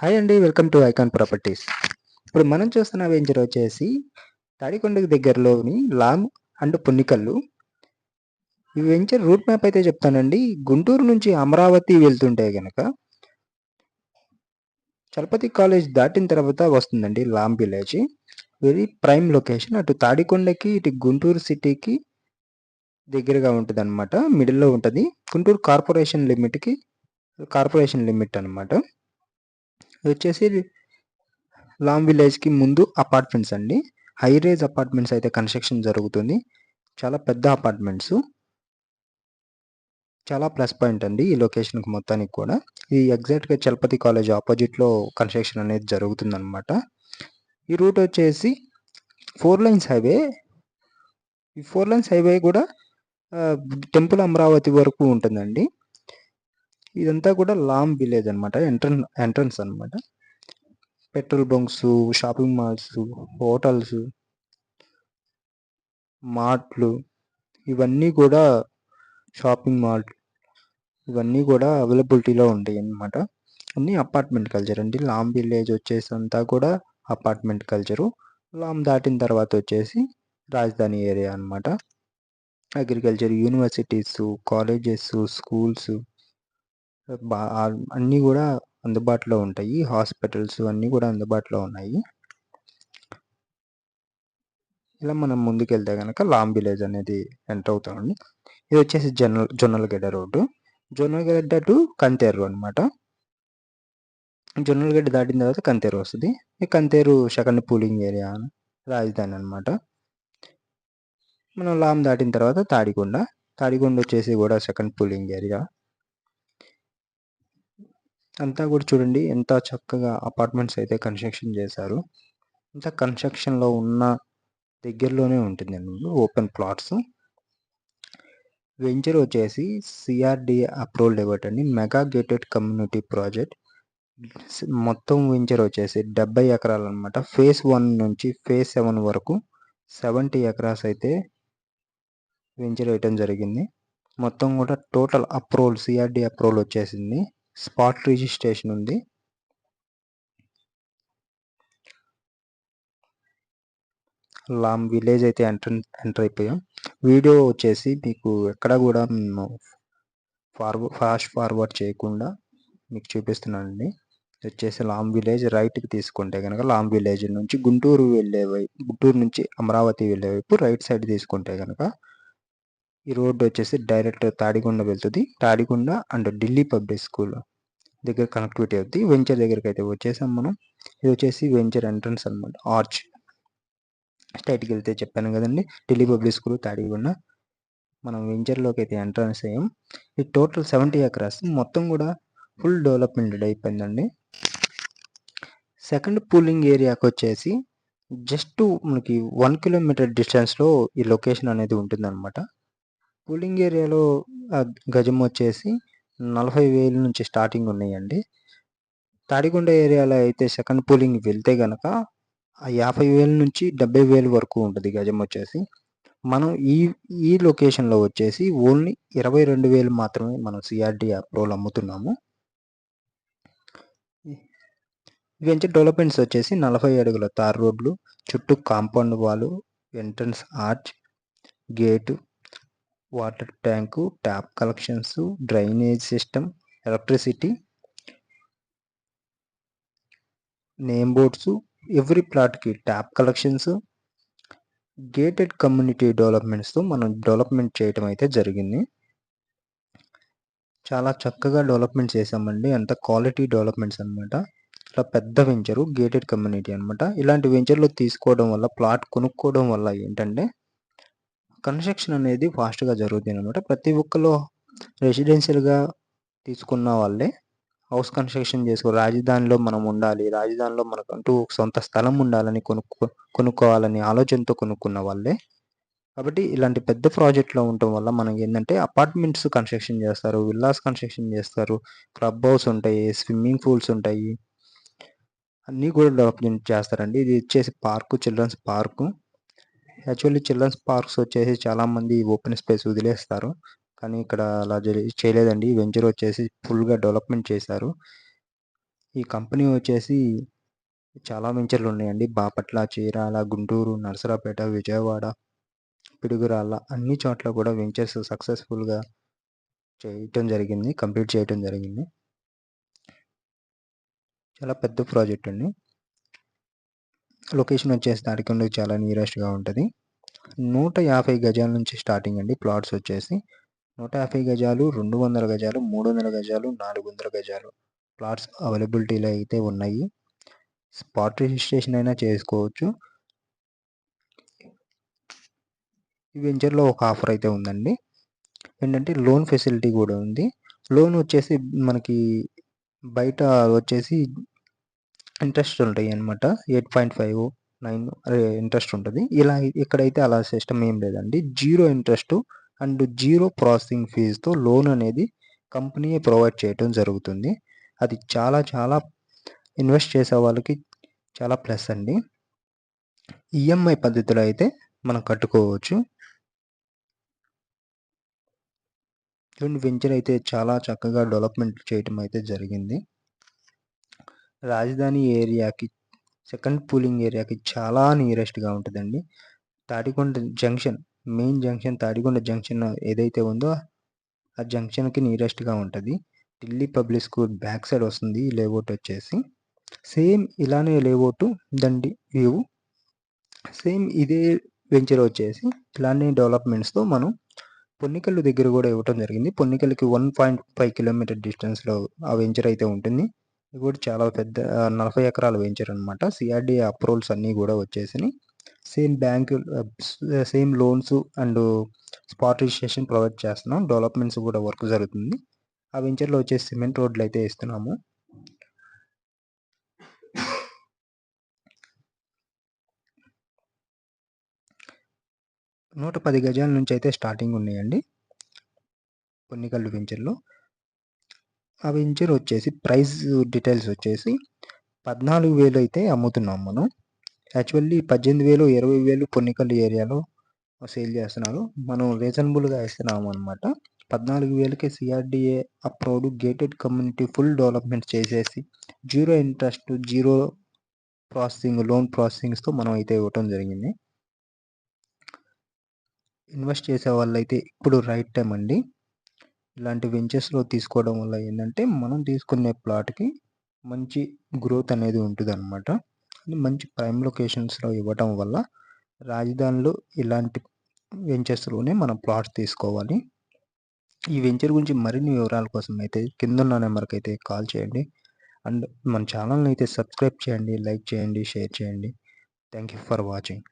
Hi అండి welcome to icon properties ఇప్పుడు మనం చూస్తున్న వెంచర్ వచ్చేసి తాడికొండకి దగ్గరలోని లామ్ అండ్ పున్నికల్లు. ఈ వెంచర్ రూట్ మ్యాప్ అయితే చెప్తానండి. గుంటూరు నుంచి అమరావతి వెళ్తుంటే కనుక చలపతి కాలేజ్ దాటిన తర్వాత వస్తుందండి Lam village. Very prime location. అటు తాడికొండకి ఇటు గుంటూరు సిటీకి దగ్గరగా ఉంటుంది అనమాట మిడిల్లో ఉంటుంది. గుంటూరు కార్పొరేషన్ లిమిట్కి కార్పొరేషన్ లిమిట్ అనమాట వచ్చేసి లాంగ్ విలేజ్కి ముందు అపార్ట్మెంట్స్ అండి. హై రేజ్ అపార్ట్మెంట్స్ అయితే కన్స్ట్రక్షన్ జరుగుతుంది. చాలా పెద్ద అపార్ట్మెంట్స్. చాలా ప్లస్ పాయింట్ అండి ఈ లొకేషన్కి మొత్తానికి కూడా. ఇది ఎగ్జాక్ట్గా చలపతి కాలేజ్ ఆపోజిట్లో కన్స్ట్రక్షన్ అనేది జరుగుతుంది అనమాట ఈ రూట్ వచ్చేసి ఫోర్ లైన్స్ హైవే. ఈ ఫోర్ లైన్స్ హైవే కూడా టెంపుల్ అమరావతి వరకు ఉంటుందండి. ఇదంతా కూడా లామ్ విలేజ్ అనమాట ఎంట్రన్ ఎంట్రన్స్ అనమాట petrol bunks shopping malls hotels మార్ట్లు ఇవన్నీ కూడా షాపింగ్ మాల్ ఇవన్నీ కూడా అవైలబిలిటీలో ఉంటాయి అన్నమాట. అన్నీ అపార్ట్మెంట్ కల్చర్ అండి. లామ్ విలేజ్ వచ్చేసి అంతా కూడా అపార్ట్మెంట్ కల్చరు. లామ్ దాటిన తర్వాత వచ్చేసి రాజధాని ఏరియా అనమాట అగ్రికల్చర్ యూనివర్సిటీస్ కాలేజెస్ స్కూల్స్ బా అన్నీ కూడా అందుబాటులో ఉంటాయి. హాస్పిటల్స్ అన్నీ కూడా అందుబాటులో ఉన్నాయి. ఇలా మనం ముందుకెళ్తే కనుక లాంగ్ విలేజ్ అనేది ఎంటర్ అవుతామండి ఇది వచ్చేసి జొన్నల జొన్నలగడ్డ రోడ్డు. జొన్నలగడ్డ టు కంతేరు అనమాట జొన్నలగడ్డ దాటిన తర్వాత కంతేరు వస్తుంది. ఈ కంతేరు సెకండ్ పూలింగ్ ఏరియా రాజధాని అనమాట మనం లామ్ దాటిన తర్వాత తాడికొండ. తాడికొండ వచ్చేసి కూడా సెకండ్ పూలింగ్ ఏరియా. అంతా కూడా చూడండి ఎంత చక్కగా అపార్ట్మెంట్స్ అయితే కన్స్ట్రక్షన్ చేశారు. ఇంత కన్స్ట్రక్షన్లో ఉన్న దగ్గరలోనే ఉంటుంది ఓపెన్ ప్లాట్స్ వెంచర్ వచ్చేసి సిఆర్డిఏ అప్రూవల్ డెవట్ అండి. మెగా గేటెడ్ కమ్యూనిటీ ప్రాజెక్ట్ మొత్తం వెంచర్ వచ్చేసి డెబ్బై ఎకరాలు అనమాట ఫేస్ వన్ నుంచి ఫేస్ సెవెన్ వరకు సెవెంటీ ఎకరాస్ అయితే వెంచర్ వేయటం జరిగింది. మొత్తం కూడా టోటల్ అప్రూవల్ సిఆర్డి అప్రూవల్ వచ్చేసింది. స్పాట్ రిజిస్ట్రేషన్ ఉంది. లామ్ విలేజ్ అయితే ఎంటర్ ఎంటర్ అయిపోయాం. వీడియో వచ్చేసి మీకు ఎక్కడ కూడా మేము ఫార్వర్డ్ ఫాస్ట్ ఫార్వర్డ్ చేయకుండా మీకు చూపిస్తున్నానండి. వచ్చేసి లామ్ విలేజ్ రైట్కి తీసుకుంటే కనుక లామ్ విలేజ్ నుంచి గుంటూరు వెళ్ళే వైపు గుంటూరు నుంచి అమరావతి వెళ్ళే వైపు రైట్ సైడ్ తీసుకుంటే కనుక ఈ రోడ్డు వచ్చేసి డైరెక్ట్ తాడిగొండ వెళ్తుంది. Tadikonda and Delhi public school దగ్గర కనెక్టివిటీ అవుతుంది వెంచర్ దగ్గరికి అయితే వచ్చేసాం మనం. ఇది వచ్చేసి వెంచర్ ఎంట్రన్స్ అనమాట ఆర్చ్. స్ట్రైట్కి వెళ్తే చెప్పాను కదండి. ఢిల్లీ పబ్లిక్ స్కూల్ తాడికొండ మనం వెంచర్లోకి అయితే ఎంట్రన్స్ అయ్యాం. ఇది టోటల్ సెవెంటీ ఎకరాస్. మొత్తం కూడా ఫుల్ డెవలప్మెంటెడ్ అయిపోయిందండి. సెకండ్ పూలింగ్ ఏరియాకి వచ్చేసి జస్ట్ మనకి వన్ కిలోమీటర్ డిస్టెన్స్లో ఈ లొకేషన్ అనేది ఉంటుందన్నమాట. కూలింగ్ ఏరియాలో గజం వచ్చేసి నలభై వేలు నుంచి స్టార్టింగ్ ఉన్నాయండి. తాడికొండ ఏరియాలో అయితే సెకండ్ పూలింగ్ వెళ్తే గనక యాభై వేల నుంచి డెబ్బై వేలు వరకు ఉంటుంది గజం వచ్చేసి. మనం ఈ ఈ లొకేషన్లో వచ్చేసి ఓన్లీ ఇరవై రెండు వేలు మాత్రమే మనం సిఆర్డి అప్రోల్ అమ్ముతున్నాము. వెంచర్ డెవలప్మెంట్స్ వచ్చేసి నలభై అడుగుల తార్ రోడ్లు చుట్టూ కాంపౌండ్ వాళ్ళు entrance arch gate water tank tap collections drainage system electricity name boards every ప్లాట్కి tap collections gated community డెవలప్మెంట్స్తో మనం డెవలప్మెంట్ చేయటం అయితే జరిగింది. చాలా చక్కగా డెవలప్మెంట్ చేసామండి అంత క్వాలిటీ డెవలప్మెంట్స్ అనమాట ఇట్లా పెద్ద వెంచరు గేటెడ్ కమ్యూనిటీ అనమాట ఇలాంటి వెంచర్లు తీసుకోవడం వల్ల ప్లాట్ కొనుక్కోవడం వల్ల ఏంటంటే కన్స్ట్రక్షన్ అనేది ఫాస్ట్గా జరుగుతుంది అనమాట ప్రతి ఒక్కరు రెసిడెన్షియల్గా తీసుకున్న వాళ్ళే హౌస్ కన్స్ట్రక్షన్ చేసుకో రాజధానిలో మనం ఉండాలి రాజధానిలో మనకంటూ సొంత స్థలం ఉండాలని కొనుక్కో కొనుక్కోవాలని ఆలోచనతో కొనుక్కున్న వాళ్ళే. కాబట్టి ఇలాంటి పెద్ద ప్రాజెక్ట్లో ఉండటం వల్ల మనకి ఏంటంటే అపార్ట్మెంట్స్ కన్స్ట్రక్షన్ చేస్తారు విల్లాస్ కన్స్ట్రక్షన్ చేస్తారు క్లబ్ హౌస్ ఉంటాయి స్విమ్మింగ్ పూల్స్ ఉంటాయి. అన్నీ కూడా డెవలప్మెంట్ చేస్తారండి. ఇది వచ్చేసి park children's park. Actually children's parks వచ్చేసి చాలామంది ఓపెన్ స్పేస్ వదిలేస్తారు. కానీ ఇక్కడ అలా చేయలేదండి. వెంచర్ వచ్చేసి ఫుల్గా డెవలప్మెంట్ చేశారు. ఈ కంపెనీ వచ్చేసి చాలా వెంచర్లు ఉన్నాయండి. బాపట్ల చీరాల గుంటూరు నర్సరాపేట విజయవాడ పిడుగురాళ్ళ అన్ని చోట్ల కూడా వెంచర్స్ సక్సెస్ఫుల్గా చేయటం జరిగింది కంప్లీట్ చేయటం జరిగింది. చాలా పెద్ద ప్రాజెక్ట్ అండి. లొకేషన్ వచ్చేసి తాడికొండ చాలా నియరెస్ట్గా ఉంటుంది. నూట యాభై గజాల నుంచి స్టార్టింగ్ అండి ప్లాట్స్ వచ్చేసి. నూట యాభై గజాలు రెండు వందల గజాలు మూడు వందల గజాలు నాలుగు వందల గజాలు ప్లాట్స్ అవైలబిలిటీలో అయితే ఉన్నాయి. స్పాట్ రిజిస్ట్రేషన్ అయినా చేసుకోవచ్చు. ఈ వెంచర్లో ఒక ఆఫర్ అయితే ఉందండి. ఏంటంటే లోన్ ఫెసిలిటీ కూడా ఉంది. లోన్ వచ్చేసి మనకి బయట వచ్చేసి ఇంట్రెస్ట్ ఉంటాయి అనమాట eight point five nine interest ఉంటుంది. ఇలా ఇక్కడైతే అలా సిస్టమ్ ఏం లేదండి. Zero interest and zero processing ఫీజుతో loan అనేది కంపెనీ ప్రొవైడ్ చేయడం జరుగుతుంది. అది చాలా చాలా ఇన్వెస్ట్ చేసే వాళ్ళకి చాలా ప్లస్ అండి. ఈఎంఐ పద్ధతిలో అయితే మనం కట్టుకోవచ్చు. వెంచర్ అయితే చాలా చక్కగా డెవలప్మెంట్ చేయటం అయితే జరిగింది. రాజధాని ఏరియాకి సెకండ్ పూలింగ్ ఏరియాకి చాలా నియరెస్ట్గా ఉంటుందండి. Tatikonda junction main junction Tadikonda junction ఏదైతే ఉందో ఆ జంక్షన్కి నియరెస్ట్గా ఉంటుంది. Delhi public school back side వస్తుంది లేఅవుట్ వచ్చేసి. సేమ్ ఇలానే లేఅవుట్ దండి వ్యూ. సేమ్ ఇదే వెంచర్ వచ్చేసి ఇలానే డెవలప్మెంట్స్తో మనం పొన్నికల్లు దగ్గర కూడా ఇవ్వటం జరిగింది. పొన్నికల్కి వన్ పాయింట్ ఫైవ్ కిలోమీటర్ డిస్టెన్స్లో ఆ వెంచర్ అయితే ఉంటుంది. ఇది కూడా చాలా పెద్ద నలభై ఎకరాలు వెంచర్ అనమాట సిఆర్డి అప్రూవల్స్ అన్నీ కూడా వచ్చేసినాయి. Same bank same loans and spot registration provide చేస్తున్నాం. డెవలప్మెంట్స్ కూడా వర్క్ జరుగుతుంది. ఆ వెంచర్లో వచ్చేసి సిమెంట్ రోడ్లు అయితే ఇస్తున్నాము నూట పది గజాల నుంచి అయితే స్టార్టింగ్ ఉన్నాయండి. పొన్నికల్లు వెంచర్లో వెంచర్ వచ్చేసి ప్రైస్ డీటెయిల్స్ వచ్చేసి పద్నాలుగు వేలు అయితే అమ్ముతున్నాం మనం. యాక్చువల్లీ పద్దెనిమిది వేలు ఇరవై వేలు పొన్నికల్లి ఏరియాలో సేల్ చేస్తున్నారు. మనం రీజనబుల్గా ఇస్తున్నాము అనమాట పద్నాలుగు వేలకి CRDA approved gated community full development చేసేసి zero interest zero processing loan ప్రాసెసింగ్స్తో మనం అయితే ఇవ్వటం జరిగింది. ఇన్వెస్ట్ చేసే వాళ్ళైతే ఇప్పుడు రైట్ టైం అండి. ఇలాంటి వెంచర్స్లో తీసుకోవడం వల్ల ఏంటంటే మనం తీసుకునే ప్లాట్కి మంచి గ్రోత్ అనేది ఉంటుంది అనమాట మంచి ప్రైమ్ లొకేషన్స్లో ఇవ్వటం వల్ల రాజధానిలో ఇలాంటి వెంచర్స్లోనే మనం ప్లాట్స్ తీసుకోవాలి. ఈ వెంచర్ గురించి మరిన్ని వివరాల కోసం అయితే కింద ఉన్న నెంబర్కి అయితే కాల్ చేయండి. అండ్ మన ఛానల్ని అయితే సబ్స్క్రైబ్ చేయండి లైక్ చేయండి షేర్ చేయండి. Thank you for watching.